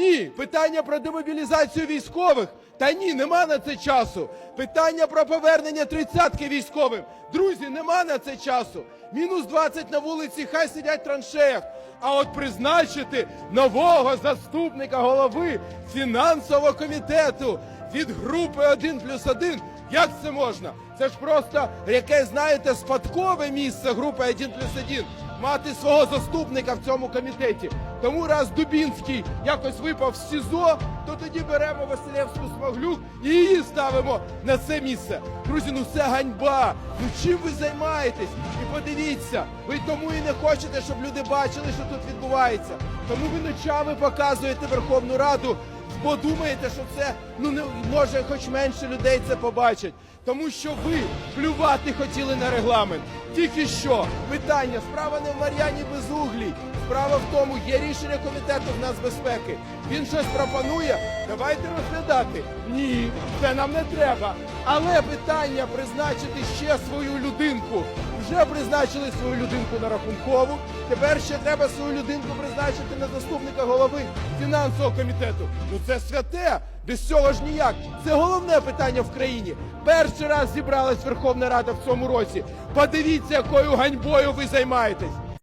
Ні, питання про демобілізацію військових. Та ні, нема на це часу. Питання про повернення тридцятки військовим. Друзі, нема на це часу. Мінус 20 на вулиці, хай сидять в траншеях. А от призначити нового заступника голови фінансового комітету від групи 1 плюс 1, як це можна? Це ж просто яке, знаєте, спадкове місце групи 1 плюс 1 мати свого заступника в цьому комітеті. Тому раз Дубінський якось випав з СІЗО, то тоді беремо Василевську Смаглюк і її ставимо на це місце. Друзі, ну це ганьба. Ну чим ви займаєтесь? І подивіться, ви тому і не хочете, щоб люди бачили, що тут відбувається. Тому ви ночами показуєте Верховну Раду, бо думаєте, що це ну не може, хоч менше людей це побачать. Тому що ви плювати хотіли на регламент. Тільки що питання, справа не в Мар'яні Безуглій. Справа в тому, є рішення комітету в нацбезпеки. Він щось пропонує. Давайте розглядати. Ні, це нам не треба. Але питання призначити ще свою людинку. Вже призначили свою людинку на рахункову. Тепер ще треба свою людинку призначити на заступника голови фінансового комітету. Ну це святе. Без цього ж ніяк. Це головне питання в країні. Перший раз зібралась Верховна Рада в цьому році. Подивіться, якою ганьбою ви займаєтесь.